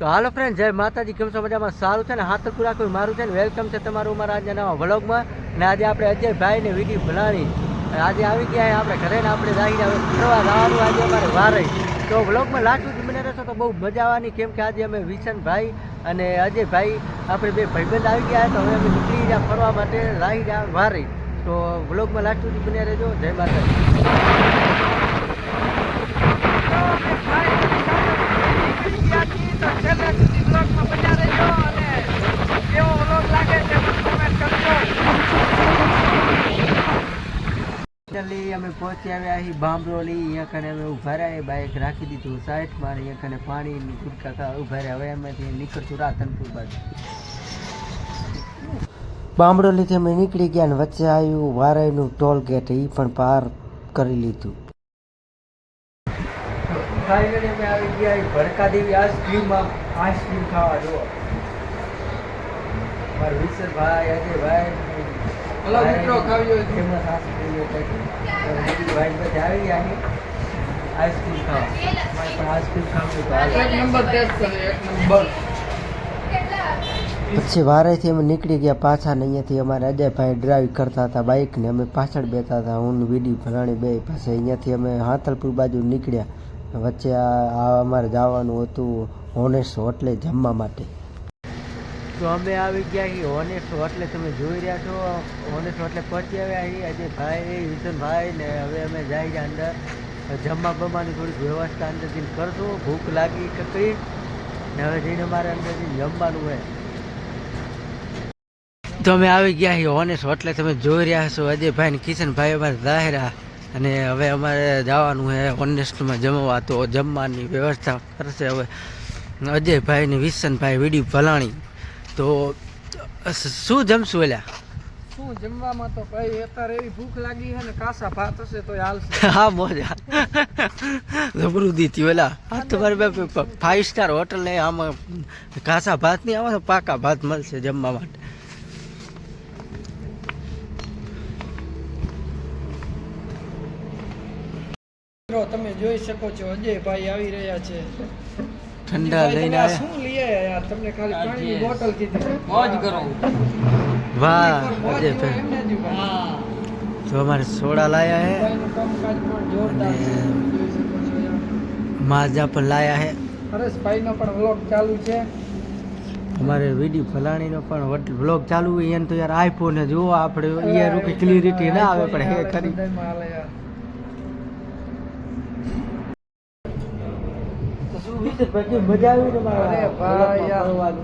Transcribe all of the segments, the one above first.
તો હાલો ફ્રેન્ડ જય માતાજી. કેમ છો મજામાં? સારું છે ને? હાથરપુર આખું મારું છે ને? વેલકમ છે તમારું મારા આજના નવા વ્લોગમાં ને આજે આપણે અજયભાઈ ને વીડિયો ભલાણી. આજે આવી ગયા આપણે ઘરે ને આપણે જઈને હવે ફરવા જવાનું આજે અમારે વારે. તો વ્લોગમાં લાસ્ટ સુધી બને રહેશો તો બહુ મજા આવવાની. કેમ કે આજે અમે વિશનભાઈ અને અજયભાઈ આપણે બે ભાઈબંધ આવી ગયા તો હવે અમે નીકળી ગયા ફરવા માટે લાવી ગયા વારે. તો વ્લોગમાં લાસ્ટ સુધી બને રહેજો. જય માતાજી. અમે પહોંચી આવ્યા અહીં બામરોલી અહીંયા કને અમે ઊભા રહ્યા. બાઇક રાખી દીધું સાઈડમાં અને અહીંયા કને પાણીની કુટકા ખાવા ઊભા રહ્યા. હવે અમે નીકળશું રાતનપુર બાજુ. બામરોલીથી અમે નીકળી ગયા અને વચ્ચે આવ્યું વારાઈનું ટોલ ગેટ. એ પણ પાર કરી લીધું. ફાઇનલી અમે આવી ગયા ભડકા દેવી આઈસ્ક્રીમમાં આઈસ્ક્રીમ ખાવા જુઓ. મારા હલો મિત્રો, તો. ભાઈ બધા આવી ગયા આઈસ્ક્રીમ ખાવા. મારે પણ આઈસ્ક્રીમ ખાવું એક નંબર ટેસ્ટ કરે એક નંબર. પછી વારેથી અમે નીકળી ગયા પાછા ને અહીંયાથી અમારે અજયભાઈ ડ્રાઈવ કરતા હતા બાઇકને અમે પાછળ બેઠા હતા. હું વીડી ભરાણી બે પાસે અહીંયાથી અમે હાથલપુર બાજુ નીકળ્યા. વચ્ચે આ અમારે જવાનું હતું હોનેસ હોટલે જમવા માટે. તો અમે આવી ગયા છીએ હોનેસ હોટલે. તમે જોઈ રહ્યા છો હોનેસ હોટલે પહોંચી આવ્યા છીએ. અજયભાઈ વિશનભાઈ ને હવે અમે જાય અંદર. જમવા બમવાની થોડીક વ્યવસ્થા અંદરથી કરશું. ભૂખ લાગી કકડી. ને હવે જઈને અમારે અંદરથી જમવાનું હોય. તો અમે આવી ગયા છીએ ઓનેસ હોટલે. તમે જોઈ રહ્યા છો, અજયભાઈ ને કિશનભાઈ અમારે જાહેરા અને હવે અમારે જવાનું છે ઓનેસ્ટમાં જમવા તો જમવાની વ્યવસ્થા કરશે હવે અજયભાઈ ને વિશનભાઈ વીડી ભલાણી. તો શું જમશું એલા? શું જમવામાં તો કઈ અત્યારે એવી ભૂખ લાગી છે ને કાસા ભાત હશે તો હાલશે. હા મોજા. જબરુદી થી ઓલા આ તમારે ફાઈવ સ્ટાર હોટલ ને આમાં કાસા ભાત નહીં આમાં પાકા ભાત મળશે જમવા માટે. મિત્રો તમે જોઈ શકો છો અજયભાઈ આવી રહ્યા છે. ઠંડા લઈને આવ્યા. શું લઈ આયા યાર? તમને ખાલી પાણીની બોટલ કીધી. મોજ કરો. વાહ અજયભાઈ એમને તો અમારે સોડા લાયા હે યાર. માજા પણ લાયા હે. હરેશભાઈનો પણ વ્લોગ ચાલુ છે. અમારે વીડી ફલાણીનો પણ વ્લોગ ચાલુ હોય એને તો યાર આઈફોન જોવો આપણે અહીંયા રૂપી ક્લિયરિટી ના આવે પણ હે ખરી બધાયમાં હાલે યાર. તો શું વિશેષ મજા આવી ને ભાઈ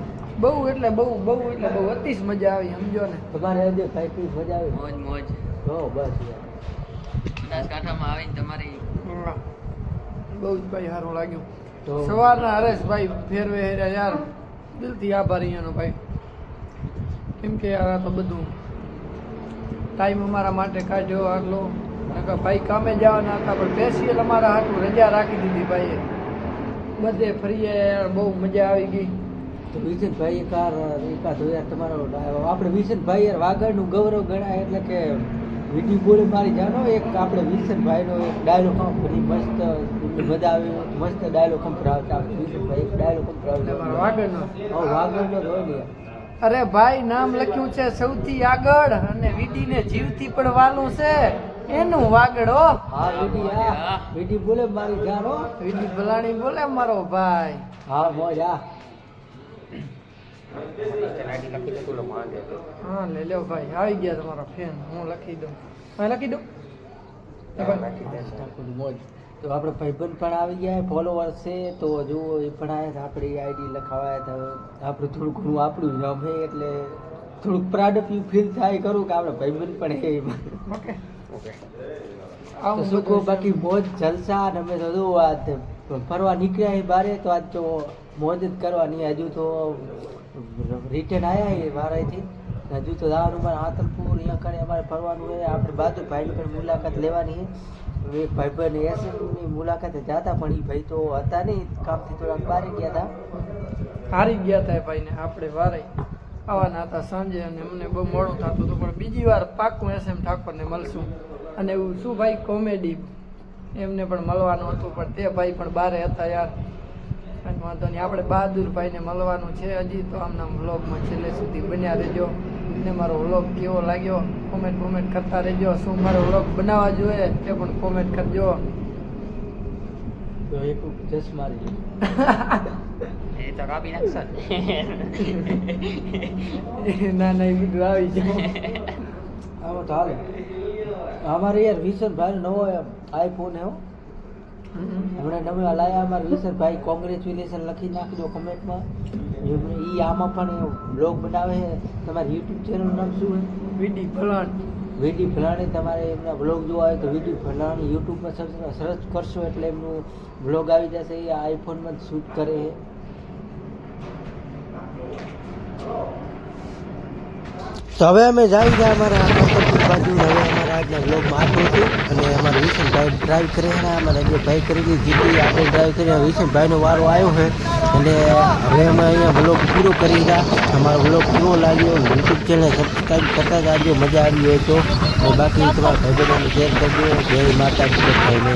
બહુ એટલે બહુ બહુ એટલે બહુ અતિશ મજા આવી સમજો ને. તમારે આજે ભાઈ કઈ મજા આવી? મોજ મોજ. હો બસ બનાસકાંઠામાં આવીને તમારી બહુ જ ભાઈ સારું લાગ્યું. તો સવારના હરેશભાઈ ફેરવે હેર્યા યાર દિલથી આભાર અહીંયાનો ભાઈ. કેમ કે યાર આ તો બધું ટાઈમ અમારા માટે કાઢ્યો આટલો. નકર ભાઈ કામે જવાના હતા પણ સ્પેશિયલ અમારા હાટું રજા રાખી દીધી ભાઈએ. બધે ફરીએ બહુ મજા આવી ગઈ. તો વિસનભાઈ કાર વિકાસ યાર તમારો આપણે વિસનભાઈ યાર વાગડનું ગૌરવ ગણાય એટલે કે વીડિયો બોલે મારી જાણો એક આપણે વિશેષભાઈનો એક ડાયલોગ કંપની મસ્ત મજા આવી. મસ્ત ડાયલોગ કંપરાવતા આપણે વિસનભાઈ એક મારો કંપરાવતા વાગડનો વાગડનો જ હોય અરે ભાઈ નામ લખ્યું છે સૌથી આગળ અને વિડીને જીવથી પણ વાલું છે. એનું વાગડો? હા વિડી હા. વિડી બોલે મારી જાણો વિડી ભલાણી બોલે મારો ભાઈ. હા મોજ હા હા લઈ લ્યો ભાઈ. આવી ગયા તમારો ફેન. હું લખી દઉં. હા લખી દઉં. તો આપણે ભાઈબંધ પણ આવી ગયા ફોલોવર છે. તો જુઓ એ પણ આવ્યા આપણી આઈડી લખાવાય તો આપણે થોડું ઘણું આપણું નામ એટલે થોડુંક પ્રાઉડ ફીલ થાય કરું કે આપણે ભાઈબંધ પણ એ ઓકે. શું કહું બાકી મોજ જલસા અને અમે તો આ ફરવા નીકળ્યા એ બારે તો આજ તો મોજ જ કરવાની હજુ તો રિટર્ન આવ્યા એ વારાથી હજુ તો જવાનું મારે આતલપુર અહીંયા કરે અમારે ફરવાનું હોય આપણે બાજુ ભાઈની પણ મુલાકાત લેવાની છે. એક ભાઈબંધ એસએમની મુલાકાતે જતા પણ એ ભાઈ તો હતા નહીં. કામથી થોડાક બારે ગયા હતા. હારી ગયા હતા ભાઈને આપણે વારે આવવાના હતા સાંજે અને અમને બહુ મોડું થતું હતું. પણ બીજી વાર પાકું એસ એમ ઠાકોરને મળશું. અને એવું શું ભાઈ, કોમેડી એમને પણ મળવાનું હતું. પણ તે ભાઈ પણ બારે હતા યાર. કંઈ વાંધો નહીં. આપણે બહાદુરભાઈને મળવાનું છે હજી તો આમના વ્લોગમાં છેલ્લે સુધી બન્યા રહેજો. ને મારો વ્લોગ કેવો લાગ્યો? કોમેન્ટ કોમેન્ટ કરતા રહેજો. શું મારો વ્લોગ બનાવવા જોઈએ તે પણ કોમેન્ટ કરજો. તો એક જસ મારી એ તો કાપી નાખશો ના. ના એ બધું આવી જાય. આમાં ચાલે અમારે યાર વિશનભાઈ નવો આઈફોન એવો. હો. હમણાં નવો લાયા અમારે વિશન ભાઈ કોંગ્રેચ્યુલેશન લખી નાખજો કમેન્ટમાં એ આમાં પણ બ્લોગ બનાવે છે. તમારી યુટ્યુબ ચેનલનું નામ શું છે? વિડી ફલાણ. વીડી ફલાણી, તમારે એમના બ્લોગ જોવા હોય તો વીટી ફલાણી યુટ્યુબમાં સર્ચ સર્ચ કરશો એટલે એમનું બ્લોગ આવી જશે, એ આઈફોનમાં જ શૂટ કરે તો હવે અમે જાય ગયા અમારા બાજુ, હવે આજના બ્લોગમાં આટલું હતું અને અમારે વિશનભાઈ ડ્રાઈવ કરી રહ્યા. અમારે જે ભાઈ કરેલી જીતી આપણે ડ્રાઈવ કરી વિશનભાઈનો વારો આવ્યો છે. એટલે હવે અમે અહીંયા બ્લોગ પૂરો કરી રહ્યા. અમારો બ્લોગ કેવો લાગ્યો? યુટ્યુબ ચેનલ સબસ્ક્રાઈબ કરતા જ જાજો. મજા આવી હોય તો. અને બાકી તમારા ભાઈબંધોને શેર કરજો. જય માતા ભાઈને